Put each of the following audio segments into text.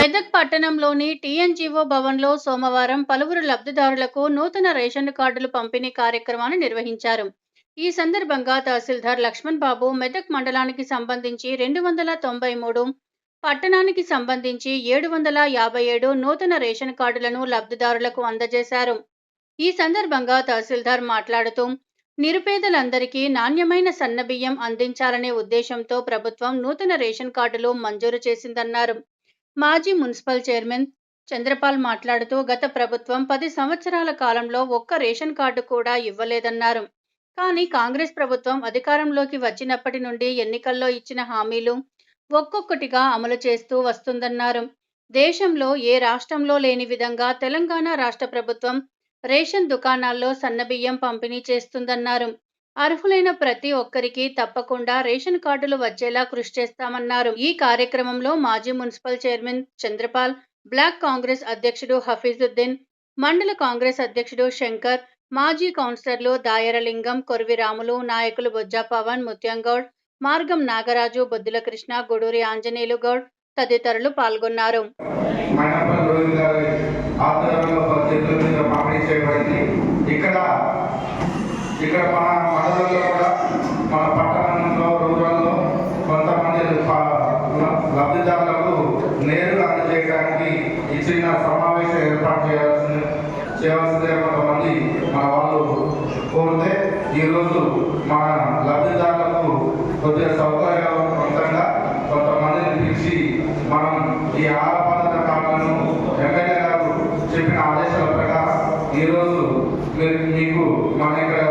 మెదక్ పట్టణంలోని టీఎన్జీఓ భవన్లో సోమవారం పలువురు లబ్ధిదారులకు నూతన రేషన్ కార్డులు పంపిణీ కార్యక్రమాన్ని నిర్వహించారు. ఈ సందర్భంగా తహసీల్దార్ లక్ష్మణ్ బాబు మెదక్ మండలానికి సంబంధించి రెండు వందల తొంభై మూడు పట్టణానికి సంబంధించి ఏడు వందల యాభై ఏడు నూతన రేషన్ కార్డులను లబ్ధిదారులకు అందజేశారు. ఈ సందర్భంగా తహసీల్దార్ మాట్లాడుతూ నిరుపేదలందరికీ నాణ్యమైన సన్నబియ్యం అందించాలనే ఉద్దేశంతో ప్రభుత్వం నూతన రేషన్ కార్డులు మంజూరు చేసిందన్నారు. మాజీ మున్సిపల్ చైర్మన్ చంద్రపాల్ మాట్లాడుతూ గత ప్రభుత్వం పది సంవత్సరాల కాలంలో ఒక్క రేషన్ కార్డు కూడా ఇవ్వలేదన్నారు. కానీ కాంగ్రెస్ ప్రభుత్వం అధికారంలోకి వచ్చినప్పటి నుండి ఎన్నికల్లో ఇచ్చిన హామీలు ఒక్కొక్కటిగా అమలు చేస్తూ వస్తుందన్నారు. దేశంలో ఏ రాష్ట్రంలో లేని విధంగా తెలంగాణ రాష్ట్ర ప్రభుత్వం రేషన్ దుకాణాల్లో సన్నబియ్యం పంపిణీ చేస్తుందన్నారు. అర్హులైన ప్రతి ఒక్కరికి తప్పకుండా రేషన్ కార్డులు వచ్చేలా కృషి చేస్తామన్నారు. ఈ కార్యక్రమంలో మాజీ municipal chairman Chandrapal block Congress అధ్యక్షుడు హఫీజుద్దీన్ మండల కాంగ్రెస్ అధ్యక్షుడు శంకర్ మాజీ కౌన్సిలర్లు దాయరలింగం కొరవిరాములు నాయకులు బొజ్జా పవన్ ముత్యంగౌడ్ మార్గం నాగరాజు బొద్దుల కృష్ణ గూడూరి ఆంజనేయులు గౌడ్ తదితరులు పాల్గొన్నారు మైనపల్లి రోహిత్ గారి ఆధ్వర్యంలో చేతుల మీద పంపిణీ చేయబడింది ఇక్కడ ఇక్కడ మన మండలంలో కూడా మన పట్టణంలో రూరల్లో కొంతమంది లబ్ధిదారులకు నేరుగా అందజేయడానికి ఇచ్చిన సమావేశం ఏర్పాటు చేయాల్సిన చేయవలసిందే కొంతమంది మన వాళ్ళు కోరితే ఈరోజు మన లబ్ధిదారులకు కొద్దిగా సౌకర్యవంతంగా కొంతమందిని పిలిచి మనం ఈ ఆహార భద్రత కార్డులను ఎమ్మెల్యే గారు చెప్పిన ఆదేశాల ప్రకారం ఈరోజు మీరు మీకు మన ఇక్కడ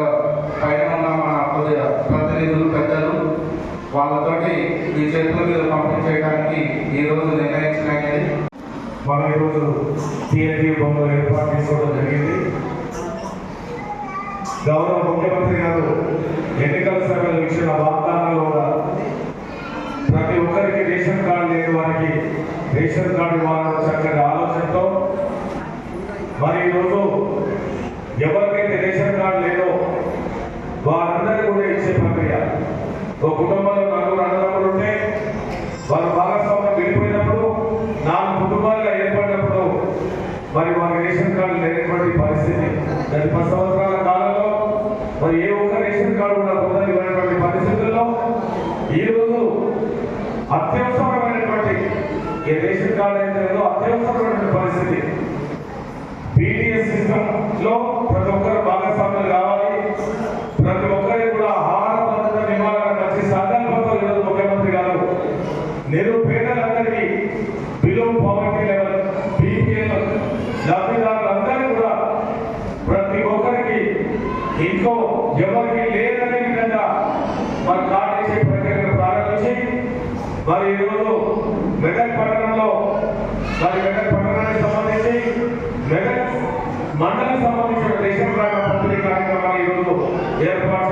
పైన ఉన్న మన కొద్దిగా ప్రతినిధులు పెద్దలు వాళ్ళతోటి మీ చేతుల మీద పంపిణీ చేయడానికి ఈరోజు నిర్ణయించినది మనం ఈరోజు టీఎన్టీ బొమ్మలు ఏర్పాటు చేసుకోవడం జరిగింది. గౌరవ ముఖ్యమంత్రి గారు ఎన్నికల సమయంలో ఇచ్చిన వాగ్దానంలో కూడా ప్రతి ఒక్కరికి రేషన్ కార్డు లేని వారికి రేషన్ కార్డు ఇవ్వాలన్న చక్కటి ఆలోచనతో మరి ఈరోజు ఎవరికైతే రేషన్ కార్డు లేదో వారందరికీ కూడా ఇచ్చే ప్రక్రియ ఒక కుటుంబంలో నలుగురు అన్నదమ్ములు ఉంటే వాళ్ళ భాగస్వామ్యం వెళ్ళిపోయినప్పుడు నాలుగు కుటుంబాలుగా ఏర్పడినప్పుడు మరి వారి రేషన్ కార్డు లేనటువంటి పరిస్థితి. గత పది సంవత్సరాల కాలంలో మరి ఏ ఒక్క రేషన్ కార్డు కూడా పొందనివ్వనటువంటి పరిస్థితుల్లో ఈరోజు అత్యవసరమైనటువంటి ఏ రేషన్ కార్డు అయితే అత్యవసరమైనటువంటి పరిస్థితి. బీటీఎస్ సిస్టమ్లో ప్రతి ఒక్క భాగస్వామ్యం కావాలి ప్రతి ఒక్కరికి కూడా ఆహార భద్రత నివారణ మంచి సంకల్పంతో ఈరోజు ముఖ్యమంత్రి గారు నిరుపేదలందరికీ బిలో పావర్టీ లెవెల్ బీపీఎల్ లబ్ధిదారులందరూ కూడా ప్రతి ఒక్కరికి ఇంకో ఎవరికి లేదనే విధంగా మరి కాటేసే ఇచ్చే ప్రక్రియను ప్రారంభించి మరి ఈరోజు మెదక్ పట్టణంలో మరి మెదక్ పట్టణానికి సంబంధించి మెదక్ మండలం సంబంధించిన దేశం కార్డు పంపిణీ కార్యక్రమాన్ని ఈరోజు ఏర్పాటు